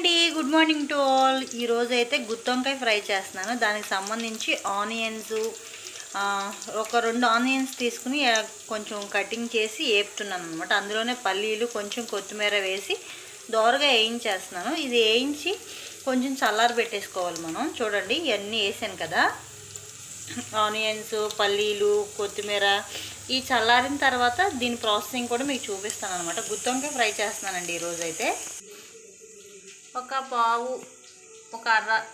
అండి. Good morning to all ఈరోజు అయితే గుత్తొంకాయ ఫ్రై చేస్తున్నాను. దానికి సంబంధించి ఆనియన్స్ ఒక రెండు ఆనియన్స్ తీసుకుని కొంచెం కటింగ్ చేసి వేపుతున్నాను అనమాట అందులోనే పల్లీలు కొంచెం కొత్తిమీర వేసి దోరగా వేయించేస్తున్నాను. ఇది వేయించి కొంచెం చల్లారి పెట్టేసుకోవాలి మనం. చూడండి ఇవన్నీ వేసాను కదా. ఆనియన్స్ పల్లీలు కొత్తిమీర ఈ చల్లారిన తర్వాత దీని ప్రాసెసింగ్ కూడా మీకు చూపిస్తాను అనమాట గుత్తొంకాయ ఫ్రై చేస్తున్నానండి ఈరోజు అయితే ఒక పావు ఒక అర్ర.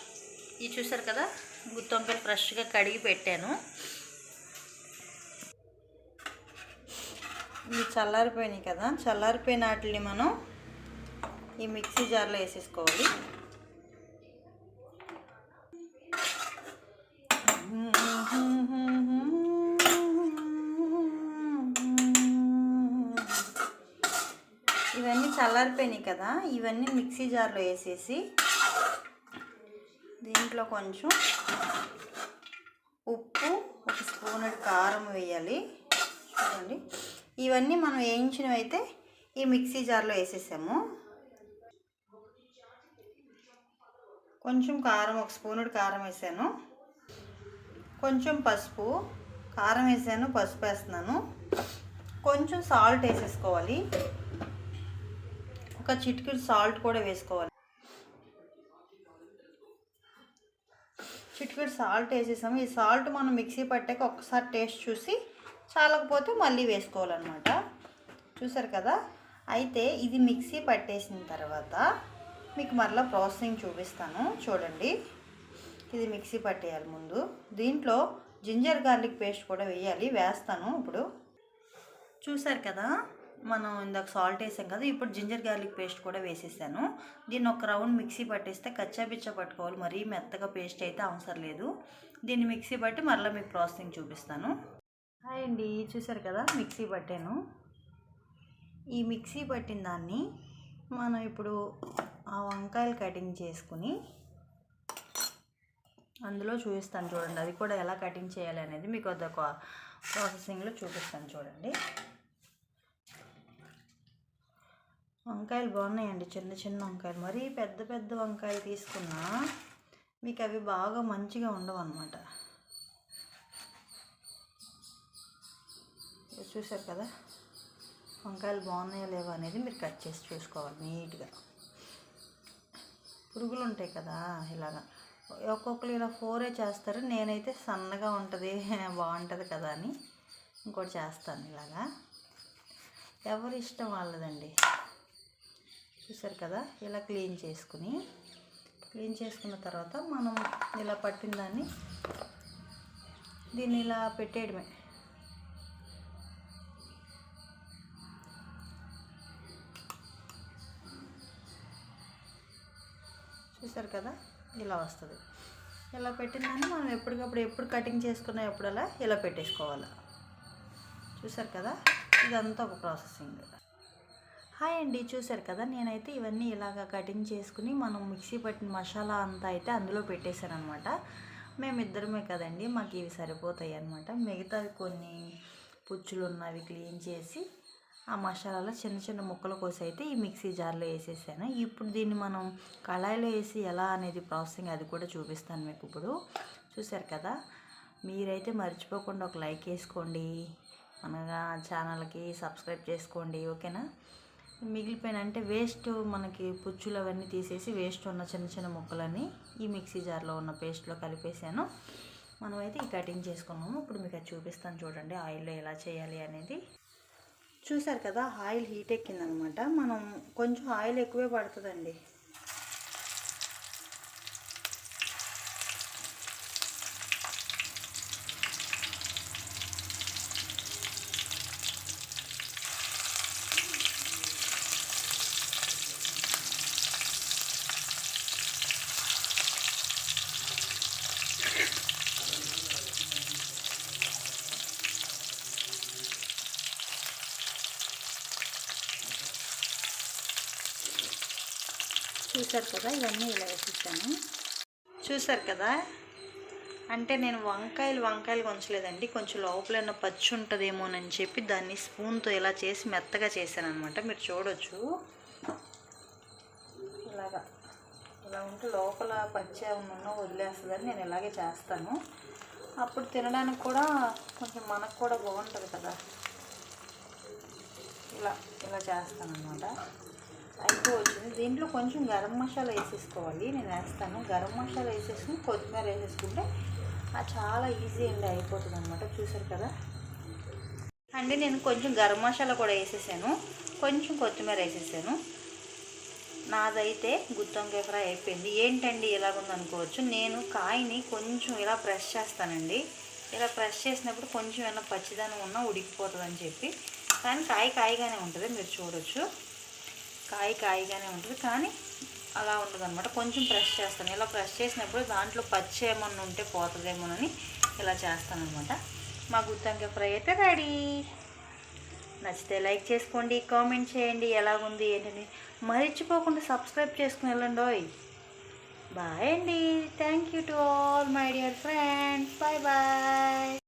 ఇది చూసారు కదా? గుత్తొంకాయలు ఫ్రెష్గా కడిగి పెట్టాను. ఇవి చల్లారిపోయినాయి కదా? చల్లారిపోయిన వాటిని మనం ఈ మిక్సీ జార్లో వేసేసుకోవాలి. ఇవన్నీ చల్లారిపోయినాయి కదా ఇవన్నీ మిక్సీ జార్లో వేసేసి దీంట్లో కొంచెం ఉప్పు ఒక స్పూన్ కారం వేయాలి. చూడండి. ఇవన్నీ మనం వేయించినవి అయితే ఈ మిక్సీ జార్లో వేసేసాము. కొంచెం కారం ఒక స్పూన్ కారం వేసాను. కొంచెం పసుపు కారం వేసాను పసుపు వేస్తున్నాను. కొంచెం సాల్ట్ వేసేసుకోవాలి. ఒక చిటికెడు సాల్ట్ కూడా వేసుకోవాలి. చిటికెడు సాల్ట్ వేసేసాము ఈ సాల్ట్ మనం మిక్సీ పట్టాక ఒక్కసారి టేస్ట్ చూసి చాలకపోతే మళ్ళీ వేసుకోవాలన్నమాట. చూసారు కదా? అయితే ఇది మిక్సీ పట్టేసిన తర్వాత మీకు మరలా ప్రాసెసింగ్ చూపిస్తాను. చూడండి. ఇది మిక్సీ పట్టేయాలి ముందు. దీంట్లో జింజర్ గార్లిక్ పేస్ట్ కూడా వేయాలి. వేస్తాను ఇప్పుడు. చూసారు కదా? మనం ఇందాక సాల్ట్ వేసాం కదా ఇప్పుడు జింజర్ గార్లిక్ పేస్ట్ కూడా వేసేసాను. దీన్ని ఒక రౌండ్ మిక్సీ పట్టేస్తే కచ్చా బిచ్చ పట్టుకోవాలి. మరీ మెత్తగా పేస్ట్ అయితే అవసరం లేదు. దీన్ని మిక్సీ పట్టి మరలా మీకు ప్రాసెసింగ్ చూపిస్తాను. హాయ్ అండి చూసారు కదా మిక్సీ పట్టాను. ఈ మిక్సీ పట్టిన దాన్ని మనం ఇప్పుడు ఆ వంకాయలు కటింగ్ చేసుకుని అందులో చూపిస్తాను చూడండి. అది కూడా ఎలా కటింగ్ చేయాలి అనేది మీకు అదొక ప్రాసెసింగ్లో చూపిస్తాను చూడండి. వంకాయలు బాగున్నాయండి. చిన్న చిన్న వంకాయలు. మరీ పెద్ద పెద్ద వంకాయలు తీసుకున్నా మీకు అవి బాగా మంచిగా ఉండవు అనమాట చూసారు కదా? వంకాయలు బాగున్నాయో లేవా అనేది మీరు కట్ చేసి చూసుకోవాలి నీట్గా. పురుగులు ఉంటాయి కదా ఇలాగా. ఒక్కొక్కరు ఇలా ఫోరే చేస్తారు. నేనైతే సన్నగా ఉంటుంది బాగుంటుంది కదా అని ఇంకోటి చేస్తాను ఇలాగా. ఎవరి ఇష్టం వాళ్ళదండి? చూసారు కదా? ఇలా క్లీన్ చేసుకుని క్లీన్ చేసుకున్న తర్వాత మనం ఇలా పట్టిన దాన్ని దీన్ని ఇలా పెట్టేయడమే. చూసారు కదా? ఇలా వస్తుంది. ఇలా పెట్టిందని మనం ఎప్పటికప్పుడు ఎప్పుడు కటింగ్ చేసుకున్నా ఎప్పుడలా ఇలా పెట్టేసుకోవాలి. చూసారు కదా? ఇదంతా ఒక ప్రాసెసింగ్. హాయ్ అండి చూసారు కదా? నేనైతే ఇవన్నీ ఇలాగ కటింగ్ చేసుకుని మనం మిక్సీ పట్టిన మసాలా అంతా అయితే అందులో పెట్టేశాను అనమాట మేమిద్దరమే కదండి మాకు ఇవి సరిపోతాయి అనమాట మిగతావి కొన్ని పుచ్చులు ఉన్నవి క్లీన్ చేసి ఆ మసాలాలో చిన్న చిన్న ముక్కలు కోసి అయితే ఈ మిక్సీ జార్లో వేసేసాను. ఇప్పుడు దీన్ని మనం కళాయిలో వేసి ఎలా అనేది ప్రాసెసింగ్ అది కూడా చూపిస్తాను మీకు ఇప్పుడు. చూసారు కదా? మీరైతే మర్చిపోకుండా ఒక లైక్ వేసుకోండి. మన ఛానల్కి సబ్స్క్రైబ్ చేసుకోండి ఓకేనా? మిగిలిపోయిన అంటే వేస్ట్ మనకి పుచ్చులు అవన్నీ తీసేసి వేస్ట్ ఉన్న చిన్న చిన్న ముక్కలన్నీ ఈ మిక్సీ జార్లో ఉన్న పేస్ట్లో కలిపేసాను. మనమైతే ఈ కటింగ్ చేసుకున్నాము. ఇప్పుడు మీకు అది చూపిస్తాను చూడండి ఆయిల్లో ఎలా చేయాలి అనేది. చూసారు కదా ఆయిల్ హీట్ ఎక్కిందనమాట. మనం కొంచెం ఆయిల్ ఎక్కువే పడుతుందండి. చూసారు కదా ఇవన్నీ ఇలా వేసేసాను. చూసారు కదా? అంటే నేను వంకాయలు వంకాయలు ఉంచలేదండి కొంచెం లోపల ఉన్న పచ్చి ఉంటుందేమోనని చెప్పి దాన్ని స్పూన్తో ఇలా చేసి మెత్తగా చేశాను అనమాట మీరు చూడొచ్చు. ఇలాగా. ఇలా ఉంటే లోపల పచ్చ ఉన్న వదిలేస్తుందని నేను ఇలాగే చేస్తాను. అప్పుడు తినడానికి కూడా కొంచెం మనకు కూడా బాగుంటుంది కదా. ఇలా ఇలా చేస్తాను అనమాట అయిపో దీంట్లో కొంచెం గరం మసాలా వేసేసుకోవాలి. నేను వేస్తాను. గరం మసాలా వేసేసుకుని కొత్తిమీర వేసేసుకుంటే అది చాలా ఈజీ అండి అయిపోతుంది అనమాట చూసారు కదా? అండి నేను కొంచెం గరం మసాలా కూడా వేసేసాను. కొంచెం కొత్తిమీర వేసేసాను. నాదైతే గుత్తొంకాయ ఫ్రై అయిపోయింది. ఏంటండి ఇలాగుంది అనుకోవచ్చు. నేను కాయని కొంచెం ఇలా ప్రెస్ చేస్తానండి. ఇలా ప్రెస్ చేసినప్పుడు కొంచెం ఏమైనా పచ్చిదనం ఉన్నా ఉడికిపోతుందని చెప్పి. కానీ కాయ కాయగానే ఉంటుంది. మీరు చూడొచ్చు. కాయ కాయగానే ఉంటుంది. కానీ అలా ఉండదు అనమాట కొంచెం ప్రెస్ చేస్తాను. ఇలా ప్రెస్ చేసినప్పుడు దాంట్లో పచ్చి ఏమన్నా ఉంటే పోతుందేమోనని ఇలా చేస్తాను అనమాట మా గుత్తొంకాయ ఫ్రై అయితే రెడీ. నచ్చితే లైక్ చేసుకోండి కామెంట్ చేయండి. ఎలాగుంది ఏంటని మర్చిపోకుండా సబ్స్క్రైబ్ చేసుకుని వెళ్ళండి ఓయ్ బాయ్ అండి. Thank you to all my dear friends bye bye